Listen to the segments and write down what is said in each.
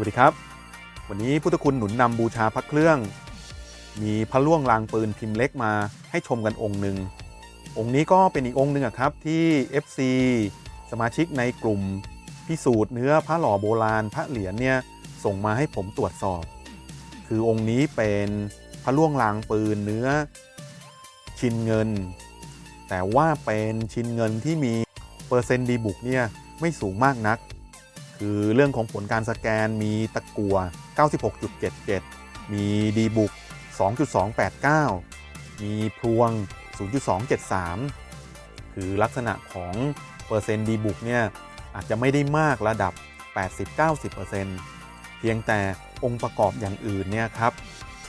วัสดีครับ วันนี้พุทธคุณหนุนนำบูชาพระเครื่อง มีพระล่วงลางปืนพิมพ์เล็กมาให้ชมกันองค์หนึ่ง องค์นี้ก็เป็นอีกองค์หนึ่งครับที่ FC สมาชิกในกลุ่มพิสูจน์เนื้อพระหล่อโบราณพระเหรียญเนี่ยส่งมาให้ผมตรวจสอบ คือองค์นี้เป็นพระล่วงลางปืนเนื้อชินเงิน แต่ว่าเป็นชินเงินที่มีเปอร์เซ็นต์ดีบุกเนี่ยไม่สูงมากนัก คือเรื่องของผลการสแกนมีตะกัว 96.77 มีดีบุก 2.289 มีพวง 0.273 คือลักษณะของเปอร์เซ็นต์ดีบุกเนี่ยอาจจะไม่ได้มากระดับ 80-90%เพียงแต่องค์ประกอบอย่างอื่นเนี่ยครับ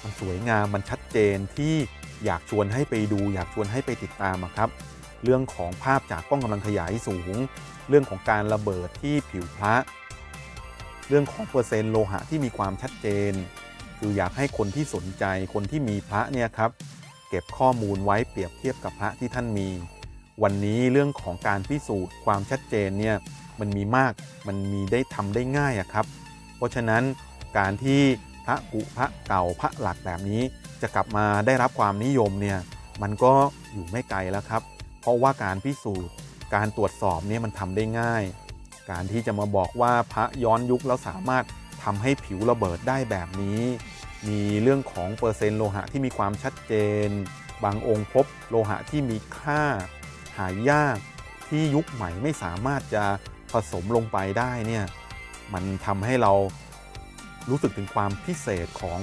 มันสวยงามมันชัดเจนที่อยากชวนให้ไปดูอยากชวนให้ไปติดตามครับ เรื่องของภาพจากกล้องกำลังขยายสูง เรื่องของการระเบิดที่ผิวพระ เรื่องของเปอร์เซ็นต์โลหะที่มีความชัดเจน คืออยากให้คนที่สนใจคนที่มีพระเนี่ยครับเก็บข้อมูลไว้เปรียบเทียบกับพระที่ท่านมี วันนี้เรื่องของการพิสูจน์ความชัดเจนเนี่ยมันมีมากมันมีได้ทำได้ง่ายอะครับ เพราะฉะนั้นการที่พระกุพระเก่าพระหลักแบบนี้ จะกลับมาได้รับความนิยมเนี่ยมันก็อยู่ไม่ไกลแล้วครับ เพราะว่าการพิสูจน์การตรวจสอบเนี่ยมันทำได้ง่าย การที่จะมาบอกว่าพระย้อนยุคแล้วสามารถทำให้ผิวระเบิดได้แบบนี้ มีเรื่องของเปอร์เซ็นต์โลหะที่มีความชัดเจน บางองค์พบโลหะที่มีค่า หายากที่ยุคใหม่ไม่สามารถจะผสมลงไปได้เนี่ยมันทำให้เรารู้สึกถึงความพิเศษของ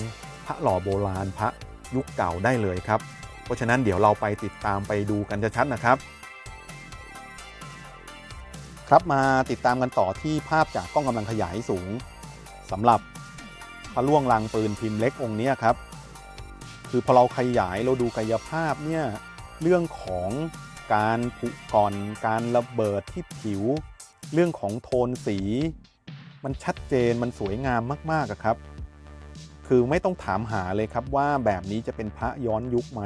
พระหล่อโบราณพระยุคเก่าได้เลยครับ เพราะฉะนั้นเดี๋ยวเราไปติดตามไปดูกันชัดๆนะครับ ครับมาติดตามกันต่อที่ภาพจากกล้องกำลังขยายสูงสำหรับพระล่วงลังปืนพิมพ์เล็กองค์นี้ครับ คือพอเราขยายเราดูกายภาพเนี่ยเรื่องของการผุก่อนการระเบิดที่ผิว เรื่องของโทนสี มันชัดเจนมันสวยงามมากๆอะครับ คือไม่ต้องถามหาเลยครับว่าแบบนี้จะเป็นพระย้อนยุคไหม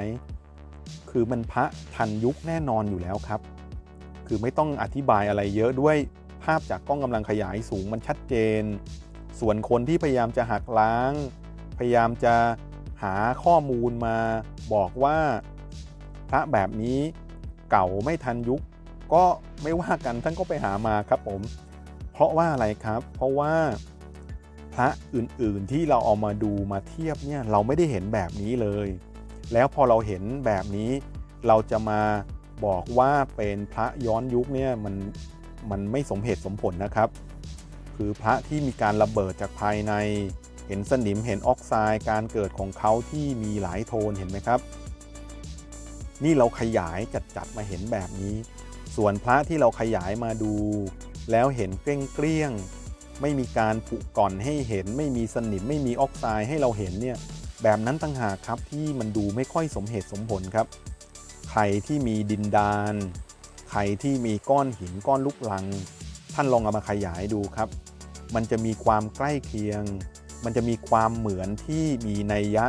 คือมันพระทันยุคแน่นอนอยู่แล้วครับ คือไม่ต้องอธิบายอะไรเยอะด้วยภาพจากกล้องกำลังขยายสูงมันชัดเจน ส่วนคนที่พยายามจะหักล้าง พยายามจะหาข้อมูลมาบอกว่าพระแบบนี้เก่าไม่ทันยุค ก็ไม่ว่ากันท่านก็ไปหามาครับผม เพราะว่าอะไรครับ เพราะว่าพระอื่นๆที่เราเอามาดูมาเทียบเนี่ยเราไม่ได้เห็นแบบนี้เลย แล้วพอเราเห็นแบบนี้เราจะมา บอกว่าเป็นพระย้อนยุคเนี่ยมันมันไม่สมเหตุสมผลนะครับ คือพระที่มีการระเบิดจากภายใน เห็นสนิมเห็นออกไซด์การเกิดของเขาที่มีหลายโทนเห็นไหมครับ นี่เราขยายจัดๆมาเห็นแบบนี้ ส่วนพระที่เราขยายมาดู แล้วเห็นเกลี้ยงเกลี้ยงไม่มีการผุก่อนให้เห็น ไม่มีสนิมไม่มีออกไซด์ให้เราเห็นเนี่ยแบบนั้นต่างหากครับที่มันดูไม่ค่อยสมเหตุสมผลครับ ใครที่มีดินดาน ใครที่มีก้อนหินก้อนลูกลัง ท่านลองเอามาขยายดูครับ มันจะมีความใกล้เคียง มันจะมีความเหมือนที่มีในยยะ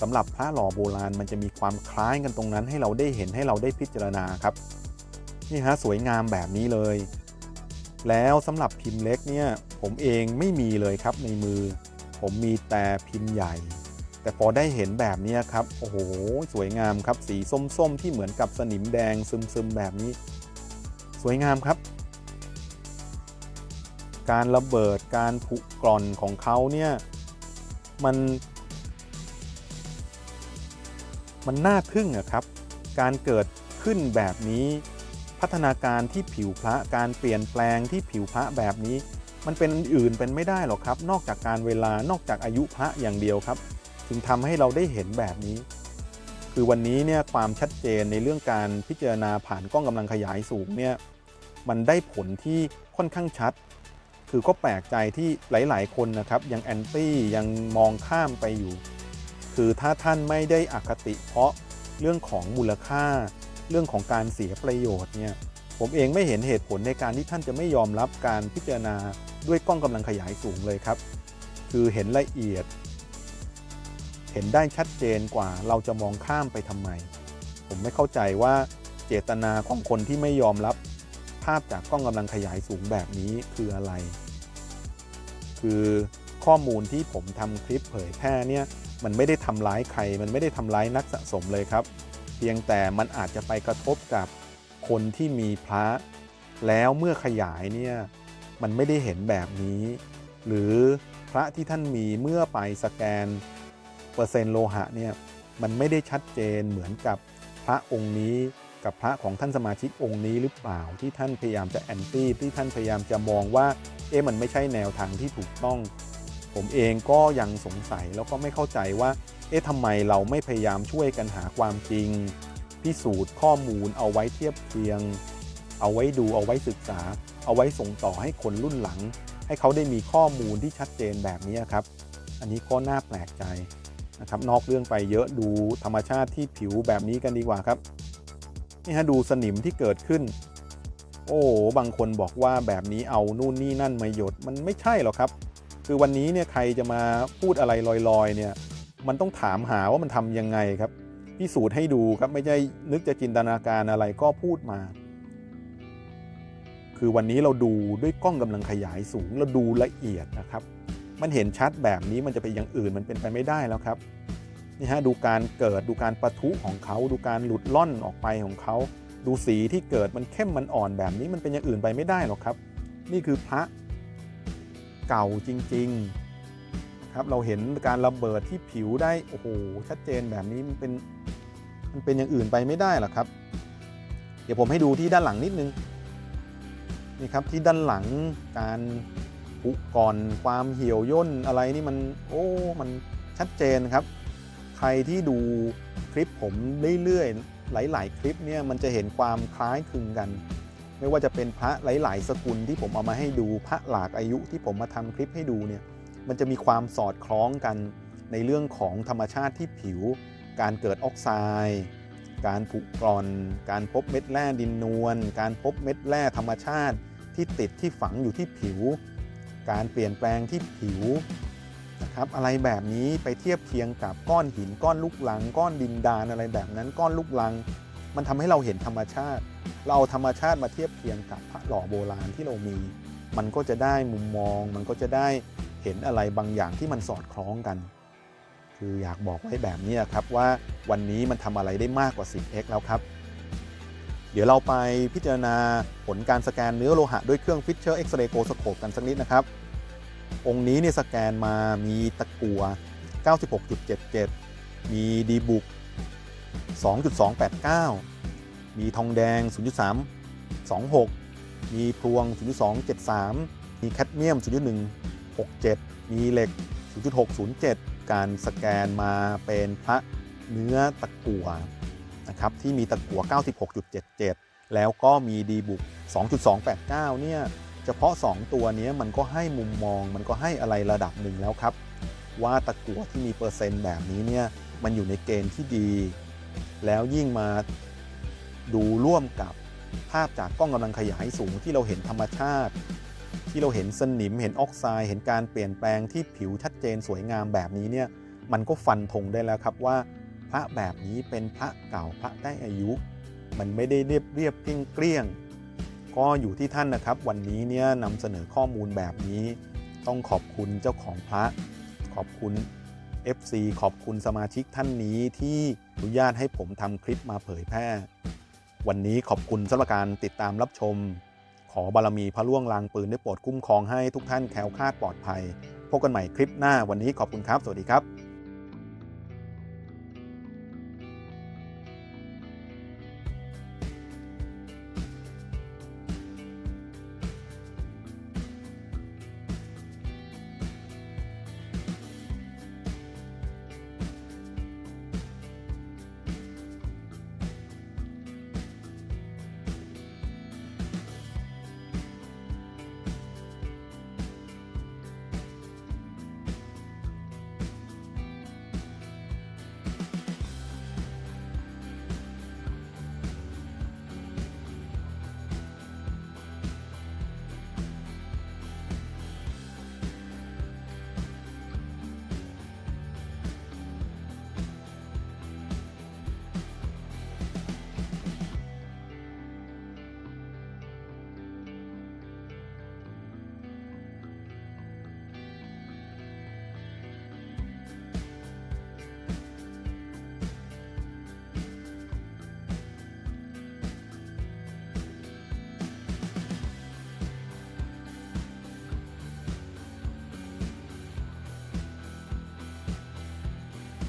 สำหรับพระหล่อโบราณ มันจะมีความคล้ายกันตรงนั้นให้เราได้เห็นให้เราได้พิจารณาครับนี่ฮะสวยงามแบบนี้เลย แล้วสำหรับพิมพ์เล็กเนี่ยผมเองไม่มีเลยครับในมือ ผมมีแต่พิมพ์ใหญ่ แต่พอได้เห็นแบบนี้ครับ โอ้โห สวยงามครับ สีส้มๆ ที่เหมือนกับสนิมแดงซึมๆ แบบนี้ สวยงามครับ การระเบิดการผุกร่อนของเขาเนี่ย มัน มันน่าทึ่งอะครับ การเกิดขึ้นแบบนี้ พัฒนาการที่ผิวพระการเปลี่ยนแปลงที่ผิวพระแบบนี้ มันเป็นอื่นเป็นไม่ได้หรอกครับ นอกจากการเวลานอกจากอายุพระอย่างเดียวครับ ถึงทำให้เราได้เห็นแบบนี้ คือวันนี้เนี่ยความชัดเจนในเรื่องการพิจารณาผ่านกล้องกำลังขยายสูงเนี่ยมันได้ผลที่ค่อนข้างชัด คือก็แปลกใจที่หลาย ๆ คนนะครับ ยังแอนตี้ยังมองข้ามไปอยู่ คือถ้าท่านไม่ได้อคติเพราะเรื่องของมูลค่า เรื่องของการเสียประโยชน์เนี่ยผมเองไม่เห็นเหตุผลในการที่ท่านจะไม่ยอมรับการพิจารณาด้วยกล้องกำลังขยายสูงเลยครับ คือเห็นละเอียด เห็นได้ชัดเจนกว่าเราจะมองข้ามไปทำไม ผมไม่เข้าใจว่าเจตนาของคนที่ไม่ยอมรับภาพจากกล้องกำลังขยายสูงแบบนี้คืออะไร คือข้อมูลที่ผมทำคลิปเผยแพร่เนี่ยมันไม่ได้ทำร้ายใคร มันไม่ได้ทำร้ายนักสะสมเลยครับ เพียงแต่มันอาจจะไปกระทบกับคนที่มีพระ แล้วเมื่อขยายเนี่ยมันไม่ได้เห็นแบบนี้ หรือพระที่ท่านมีเมื่อไปสแกน เปอร์เซ็นต์โลหะเนี่ยมันไม่ได้ชัดเจนเหมือนกับพระองค์นี้กับพระของท่านสมาชิกองค์นี้หรือเปล่าที่ท่านพยายามจะแอนตี้ที่ท่านพยายามจะมองว่าเอ๊ะมันไม่ใช่แนวทางที่ถูกต้อง ผมเองก็ยังสงสัยแล้วก็ไม่เข้าใจว่าเอ๊ะทำไมเราไม่พยายามช่วยกันหาความจริง พิสูจน์ข้อมูลเอาไว้เทียบเคียง เอาไว้ดูเอาไว้ศึกษา เอาไว้ส่งต่อให้คนรุ่นหลัง ให้เขาได้มีข้อมูลที่ชัดเจนแบบนี้ครับ อันนี้ก็น่าแปลกใจ นะครับนอกเรื่องไปเยอะดูธรรมชาติที่ผิวแบบนี้กันดีกว่าครับนี่ฮะดูสนิมที่เกิดขึ้น โอ้บางคนบอกว่าแบบนี้เอานู่นนี่นั่นมาหยดมันไม่ใช่หรอกครับ คือวันนี้เนี่ยใครจะมาพูดอะไรลอยๆเนี่ยมันต้องถามหาว่ามันทำยังไงครับพิสูจน์ให้ดูครับไม่ใช่นึกจะจินตนาการอะไรก็พูดมา คือวันนี้เราดูด้วยกล้องกำลังขยายสูงเราดูละเอียดนะครับ มันเห็นชัดแบบนี้มันจะเป็นอย่างอื่นมันเป็นไปไม่ได้แล้วครับนี่ฮะดูการเกิดดูการประทุของเขา ดูการหลุดล่อนออกไปของเขา ดูสีที่เกิดมันเข้มมันอ่อนแบบนี้มันเป็นอย่างอื่นไปไม่ได้หรอกครับ นี่คือพระเก่าจริงๆครับเราเห็นการระเบิดที่ผิวได้โอ้โหชัดเจนแบบนี้มันเป็นมันเป็นอย่างอื่นไปไม่ได้หรอกครับ เดี๋ยวผมให้ดูที่ด้านหลังนิดนึงนี่ครับที่ด้านหลังการ ผุก่อนความเหี่ยวย่นอะไรนี่มันโอ้ มันชัดเจนครับ ใครที่ดูคลิปผมเรื่อยๆ หลายๆ คลิปเนี่ยมันจะเห็นความคล้ายคลึงกัน ไม่ว่าจะเป็นพระหลาย ๆ สกุลที่ผมเอามาให้ดูพระหลากอายุที่ผมมาทำคลิปให้ดูเนี่ยมันจะมีความสอดคล้องกันในเรื่องของธรรมชาติที่ผิว การเกิดออกไซด์การผุกร่อน การพบเม็ดแร่ดินนวล การพบเม็ดแร่ธรรมชาติที่ติดที่ฝังอยู่ที่ผิว การเปลี่ยนแปลงที่ผิวนะครับอะไรแบบนี้ไปเทียบเคียงกับก้อนหินก้อนลูกลัง ก้อนดินดานอะไรแบบนั้น ก้อนลูกลัง มันทำให้เราเห็นธรรมชาติ เราเอาธรรมชาติมาเทียบเคียงกับพระหล่อโบราณที่เรามี มันก็จะได้มุมมอง มันก็จะได้เห็นอะไรบางอย่างที่มันสอดคล้องกัน คืออยากบอกไว้แบบนี้ครับว่าวันนี้มันทำอะไรได้มากกว่า 10x แล้วครับ เดี๋ยวเราไปพิจารณาผลการสแกนเนื้อโลหะด้วยเครื่อง Fisher X-ray g o s c o p e กันสักนิดนะครับ องค์นี้เนี่ยสแกนมามีตะกัว 96.77 มีดีบุก 2.289 มีทองแดง 0.326 มีพลวง 0.273 มีแคดเมียม 0.167 มีเหล็ก 0.607 การสแกนมาเป็นพระเนื้อตะกัวนะครับที่มีตะกัว 96.77 แล้วก็มีดีบุก 2.289 เนี่ย เฉพาะ 2 ตัวนี้มันก็ให้มุมมอง มันก็ให้อะไรระดับหนึ่งแล้วครับ ว่าตะกั่วที่มีเปอร์เซ็นต์แบบนี้เนี่ยมันอยู่ในเกณฑ์ที่ดี แล้วยิ่งมาดูร่วมกับภาพจากกล้องกำลังขยายสูงที่เราเห็นธรรมชาติ ที่เราเห็นสนิมเห็นออกไซด์เห็นการเปลี่ยนแปลงที่ผิวชัดเจนสวยงามแบบนี้เนี่ยมันก็ฟันธงได้แล้วครับว่า พระแบบนี้เป็นพระเก่าพระได้อายุ มันไม่ได้เรียบเรียบเกลี้ยงเกลี้ยง ก็อยู่ที่ท่านนะครับ วันนี้เนี่ยนำเสนอข้อมูลแบบนี้ ต้องขอบคุณเจ้าของพระ ขอบคุณ FC ขอบคุณสมาชิกท่านนี้ที่อนุญาตให้ผมทำคลิปมาเผยแพร่ วันนี้ขอบคุณสำหรับการติดตามรับชม ขอบารมีพระล่วงลางปืนได้โปรดคุ้มครองให้ทุกท่านแคล้วคลาดปลอดภัย พบกันใหม่คลิปหน้าวันนี้ขอบคุณครับ สวัสดีครับ